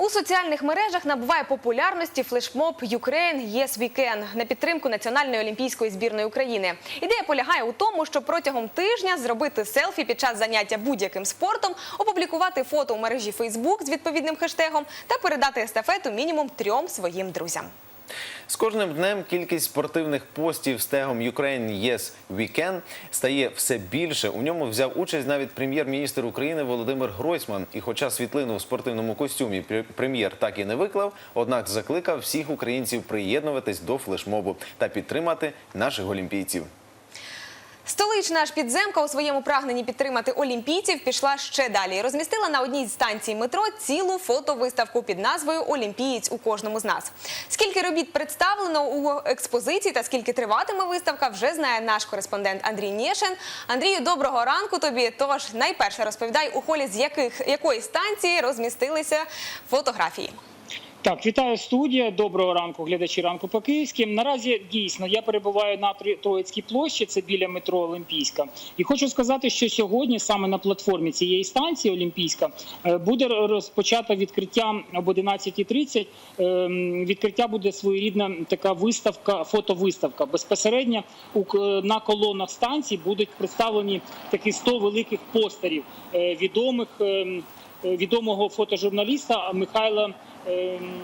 У соціальних мережах набуває популярності флешмоб Ukraine Yes We на підтримку Національної олімпійської збірної України. Ідея полягає у тому, що протягом тижня зробити селфі під час заняття будь-яким спортом, опублікувати фото у мережі Фейсбук з відповідним хештегом та передати естафету мінімум трьом своїм друзям. З кожним днем кількість спортивних постів з тегом Ukraine Yes We стає все більше. У ньому взяв участь навіть прем'єр-міністр України Володимир Гройсман. І хоча світлину в спортивному костюмі прем'єр так і не виклав, однак закликав всіх українців приєднуватись до флешмобу та підтримати наших олімпійців. Столична ж підземка у своєму прагненні підтримати олімпійців пішла ще далі. Розмістила на одній з станцій метро цілу фотовиставку під назвою Олімпієць у кожному з нас. Скільки робіт представлено у експозиції та скільки триватиме виставка, вже знає наш кореспондент Андрій Нєшин. Андрію, доброго ранку тобі. Тож найперше розповідай, у холі з яких якої станції розмістилися фотографії. Так, вітаю студія. Доброго ранку, глядачі ранку по київським. Наразі дійсно я перебуваю на Тро- Троїцькій площі, це біля метро Олімпійська. І хочу сказати, що сьогодні саме на платформі цієї станції Олімпійська е, буде розпочато відкриття об 11.30. Ем, Відкриття буде своєрідна така виставка, фотовиставка. Безпосередньо на колонах станції будуть представлені такі 100 великих постерів е, відомих. Е, Відомого фотожурналіста Михайла ем,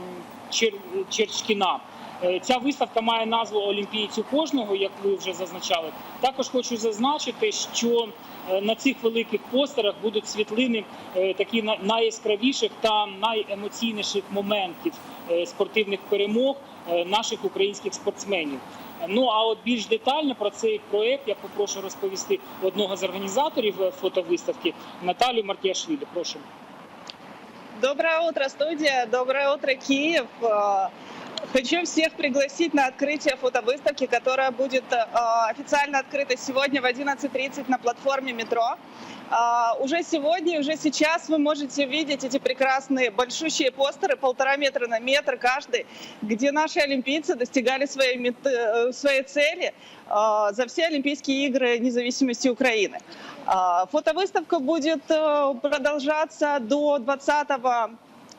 Черчкіна. Е, Ця виставка має назву Олімпійцю кожного, як ви вже зазначали. Також хочу зазначити, що е, на цих великих постерах будуть світлини е, такі на- найяскравіших та найемоційніших моментів е, спортивних перемог е, наших українських спортсменів. Ну а от більш детально про цей проект я попрошу розповісти одного з організаторів е, фотовиставки Наталію Мартіашвілі. Прошу. Доброе утро, студия. Доброе утро, Киев. Э, Хочу всех пригласить на открытие фотовыставки, которая будет э, официально открыта сегодня в 11.30 на платформе метро. А, Уже сегодня, уже сейчас вы можете видеть эти прекрасные большущие постеры, полтора метра на метр каждый, где наши олимпийцы достигали своей, э, своей цели э, за все Олимпийские игры независимости Украины. А, Фотовыставка будет э, продолжаться до 20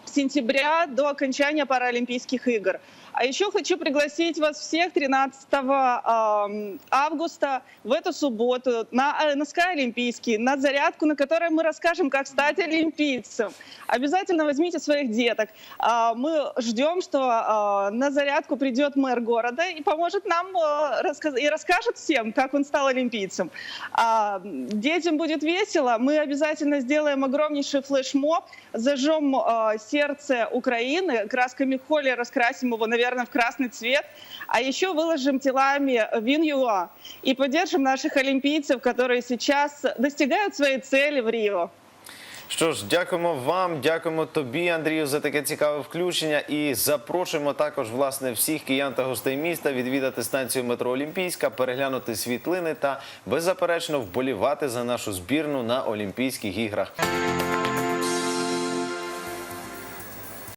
сентября, до окончания Паралимпийских игр. А еще хочу пригласить вас всех 13 эм, августа в эту субботу на э, НСК Олимпийский, на зарядку, на которой мы расскажем, как стать олимпийцем. Обязательно возьмите своих деток. А, Мы ждем, что э, на зарядку придет мэр города и поможет нам э, и расскажет всем, как он стал олимпийцем. А, Детям будет весело. Мы обязательно сделаем огромнейший флешмоб, зажжем э, сердце Украины, красками холли раскрасим его, наверное, в красный цвет, а еще выложим телами Винюа и поддержим наших олимпийцев, которые сейчас достигают своей цели в Рио. Що ж, дякуємо вам, дякуємо тобі, Андрію, за таке цікаве включення. І запрошуємо також власне всіх киян та гостей міста відвідати станцію метро Олімпійська, переглянути світлини та беззаперечно вболівати за нашу збірну на Олімпійських іграх.